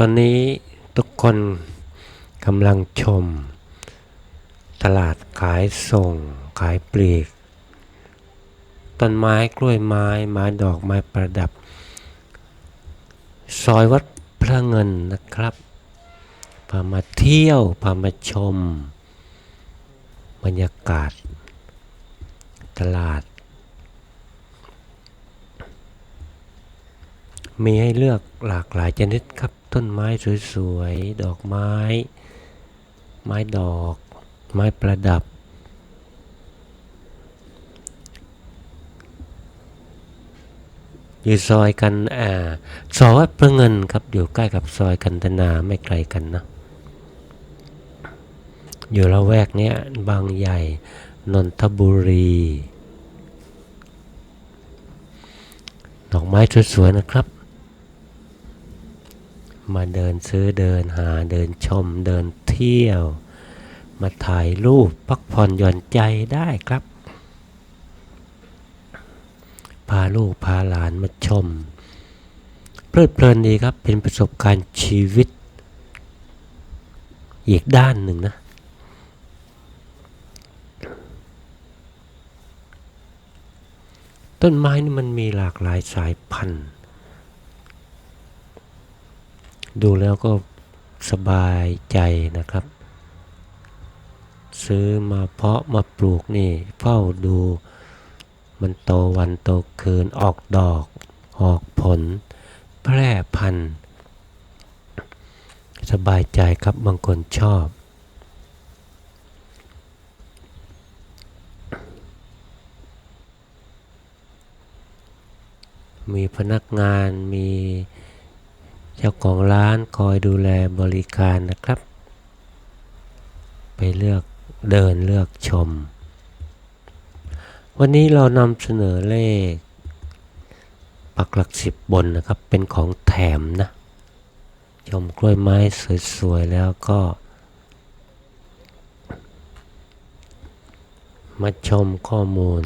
ตอนนี้ทุกคนกำลังชม ตลาดขายส่ง ขายปลีก ต้นไม้กล้วยไม้ไม้ดอกไม้ประดับ ซอยวัดพระเงินนะครับพามาเที่ยวพามาชม บรรยากาศ ตลาด มีให้เลือกหลากหลายชนิดครับ ต้นไม้สวยๆ ดอกไม้ ไม้ดอก ไม้ประดับ อยู่ซอยกันอ่าซอยวัดพระเงินครับ อยู่ใกล้กับซอยกันตนาไม่ไกลกันนะ อยู่ละแวกเนี้ยบางใหญ่ นนทบุรีดอกไม้สวยๆนะครับ มาเดินซื้อเดินหาเดินชมเดินเที่ยว มาถ่ายรูปพักผ่อนหย่อนใจได้ครับ พาลูกพาหลานมาชม เพลิดเพลินดีครับเป็นประสบการณ์ชีวิต อีกด้านหนึ่งนะต้นไม้นี่มันมีหลากหลายสายพันธุ์ ดูแล้วก็สบายใจนะครับ ซื้อมาเพาะมาปลูกนี่เฝ้าดู มันโตวันโตคืนออกดอก ออกผล แพร่พันธุ์ สบายใจครับบางคนชอบมีพนักงานมี เจ้าของร้านคอยดูแลบริการนะครับ ไปเลือกเดินเลือกชม วันนี้เรานำเสนอเลข ปักหลักสิบบนนะครับ เป็นของแถมนะ ชมกล้วยไม้สวยๆแล้วก็ มาชมข้อมูล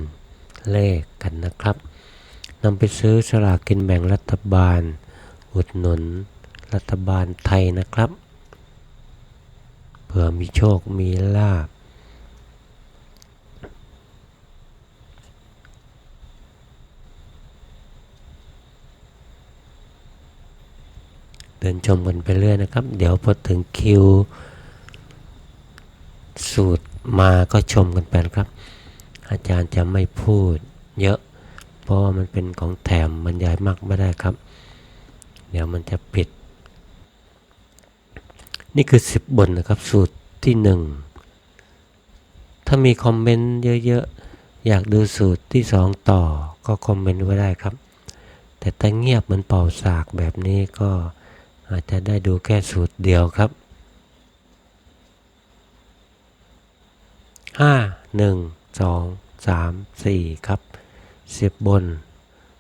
เลขกันนะครับนำไปซื้อสลากกินแบ่งรัฐบาล อุดหนุนรัฐบาลไทยนะครับ เผื่อมีโชคมีลาบ เดินชมกันไปเรื่อยนะครับ เดี๋ยวพอถึงคิว สูตรมาก็ชมกันไปนครับ อาจารย์จะไม่พูดเยอะ เพราะว่ามันเป็นของแถมบรรยายมากไม่ได้ครับ เดี๋ยวมันจะปิด นี่คือ 10 บนนะครับ สูตรที่ 1 ถ้ามีคอมเมนต์เยอะๆ อยากดูสูตรที่ 2 ต่อก็คอมเมนต์ไว้ได้ครับ แต่ถ้าเงียบเหมือนเป่าสากแบบนี้ก็อาจจะได้ดูแค่สูตรเดียวครับห้าหนึ่งสองสามสี่ครับสิบบน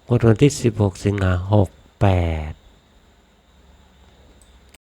งวดวันที่สิบหกสิงหาหกแปด